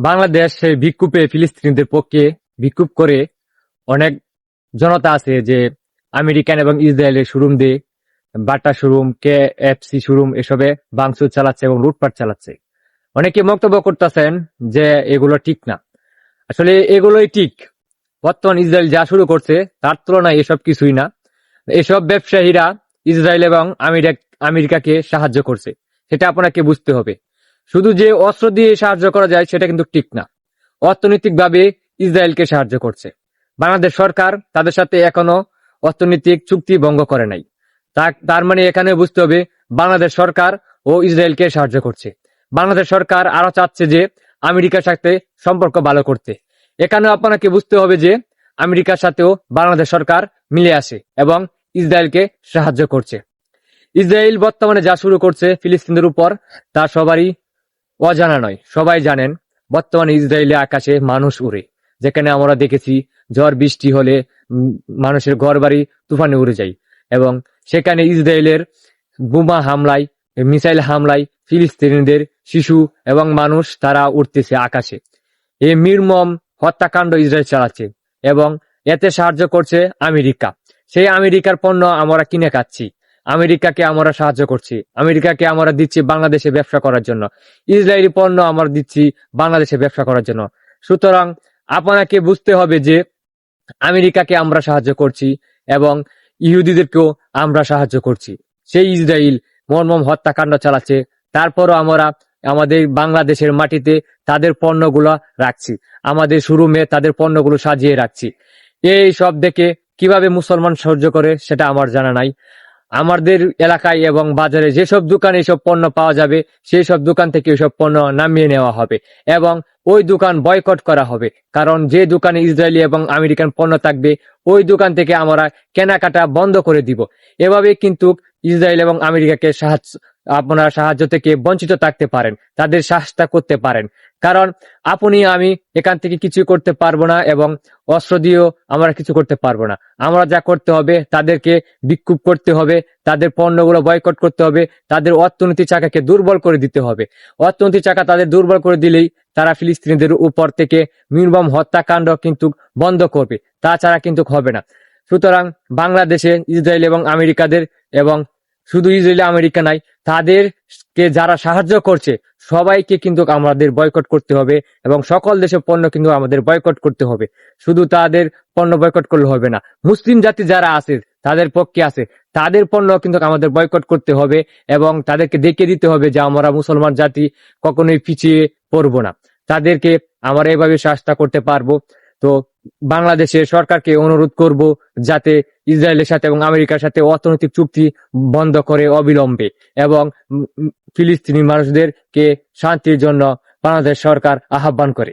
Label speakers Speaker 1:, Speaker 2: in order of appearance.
Speaker 1: বাংলাদেশ সেই বিক্ষোভে ফিলিস্তিনিদের পক্ষে বিক্ষোভ করে অনেক জনতা আছে যে আমেরিকান এবং ইসরায়েলের শোরুম দিয়ে Bata showroom K F C showroom এসবে ভাঙচুর চালাচ্ছে এবং লুটপাট চালাচ্ছে। অনেকে মন্তব্য করতেছেন যে এগুলো ঠিক না। আসলে এগুলোই ঠিক। বর্তমান ইসরায়েল যা শুরু করছে, তার তুলনায় এসব কিছুই না। এসব ব্যবসায়ীরা ইসরায়েল এবং আমেরিকাকে সাহায্য করছে। সেটা আপনাকে বুঝতে হবে। শুধু যে অস্ত্র দিয়ে সাহায্য করা যায়, সেটা কিন্তু ঠিক না। অর্থনৈতিকভাবে ইসরায়েলকে সাহায্য করছে। বাংলাদেশ সরকার তাদের সাথে এখনও অর্থনৈতিক চুক্তি ভঙ্গ করে নাই। তার মানে এখানে বুঝতে হবে, বাংলাদেশ সরকার ও ইসরায়েলকে সাহায্য করছে। বাংলাদেশ সরকার আরও চাচ্ছে যে আমেরিকার সাথে সম্পর্ক ভালো করতে। এখানে আপনাকে বুঝতে হবে যে আমেরিকার সাথেও বাংলাদেশ সরকার মিলে আসে এবং ইসরায়েলকে সাহায্য করছে। ইসরায়েল বর্তমানে যা শুরু করছে, ফিলিস্তিনদের উপর, তা সবারই অজানা নয়, সবাই জানেন, বর্তমানে ইসরায়েলে আকাশে মানুষ উড়ে। যেখানে আমরা দেখেছি, ঝড় বৃষ্টি হলে মানুষের ঘর বাড়ি তুফানে উড়ে যায়। এবং সেখানে ইসরায়েলের বোমা হামলায়, মিসাইল হামলায় ফিলিস্তিনিদের শিশু এবং মানুষ তারা উঠতেছে আকাশে। এই নির্মম হত্যাকাণ্ড ইসরায়েল চালাচ্ছে এবং এতে সাহায্য করছে আমেরিকা। সেই আমেরিকার পণ্য আমরা কিনে খাচ্ছি। আমেরিকাকে আমরা সাহায্য করছি। আমেরিকাকে আমরা দিচ্ছি বাংলাদেশে ব্যবসা করার জন্য। ইসরায়েলি পণ্য আমরা দিচ্ছি বাংলাদেশে ব্যবসা করার জন্য। সুতরাং আপনাকে বুঝতে হবে যে আমেরিকাকে আমরা সাহায্য করছি এবং ইহুদিদেরকেও আমরা সাহায্য করছি। সেই ইসরায়েল মর্মম হত্যাকাণ্ড চালাচ্ছে, তারপরও আমরা আমাদের বাংলাদেশের মাটিতে তাদের পণ্যগুলো রাখছি। আমাদের শোরুমে তাদের পণ্যগুলো সাজিয়ে রাখছি। এই সব দেখে কীভাবে মুসলমান সহ্য করে সেটা আমার জানা নাই। আমাদের এলাকায় এবং বাজারে যেসব দোকানে এসব পণ্য পাওয়া যাবে সেই সব দোকান থেকে এসব পণ্য নামিয়ে নেওয়া হবে এবং ওই দোকান বয়কট করা হবে। কারণ যে দোকানে ইসরায়েলি এবং আমেরিকান পণ্য থাকবে, ওই দোকান থেকে আমরা কেনাকাটা বন্ধ করে দিব। এভাবে কিন্তু ইসরায়েল এবং আমেরিকাকে সাহায্য আপনারা সাহায্য থেকে বঞ্চিত থাকতে পারেন, তাদের সাহসটা করতে পারেন। কারণ আপনি, আমি এখান থেকে কিছু করতে পারব না এবং অস্ত্র দিয়েও আমরা কিছু করতে পারব না। আমরা যা করতে হবে, তাদেরকে বিক্ষোভ করতে হবে, তাদের পণ্যগুলো বয়কট করতে হবে, তাদের অর্থনীতি চাকাকে দুর্বল করে দিতে হবে। অর্থনীতি চাকা তাদের দুর্বল করে দিলেই তারা ফিলিস্তিনিদের উপর থেকে নির্মম হত্যাকাণ্ড কিন্তু বন্ধ করবে, তাছাড়া কিন্তু হবে না। সুতরাং বাংলাদেশে ইসরায়েল এবং আমেরিকাদের এবং শুধু ইসরায়েল, আমেরিকা নাই, তাদেরকে যারা সাহায্য করছে, সবাইকে কিন্তু আমাদের বয়কট করতে হবে এবং সকল দেশের পণ্য কিন্তু আমাদের বয়কট করতে হবে। শুধু তাদের পণ্য বয়কট করলে হবে না। মুসলিম জাতি যারা আছে, তাদের পক্ষে আছে, তাদের পণ্য কিন্তু আমাদের বয়কট করতে হবে এবং তাদেরকে দেখিয়ে দিতে হবে যে আমরা মুসলমান জাতি, কখনোই পিছিয়ে পড়ব না। তাদেরকে আমরা এভাবে শাস্তা করতে পারব। তো বাংলাদেশের সরকারকে অনুরোধ করব যাতে ইসরায়েলের সাথে এবং আমেরিকার সাথে অর্থনৈতিক চুক্তি বন্ধ করে অবিলম্বে এবং ফিলিস্তিনি মানুষদেরকে শান্তির জন্য বাংলাদেশ সরকার আহ্বান করে।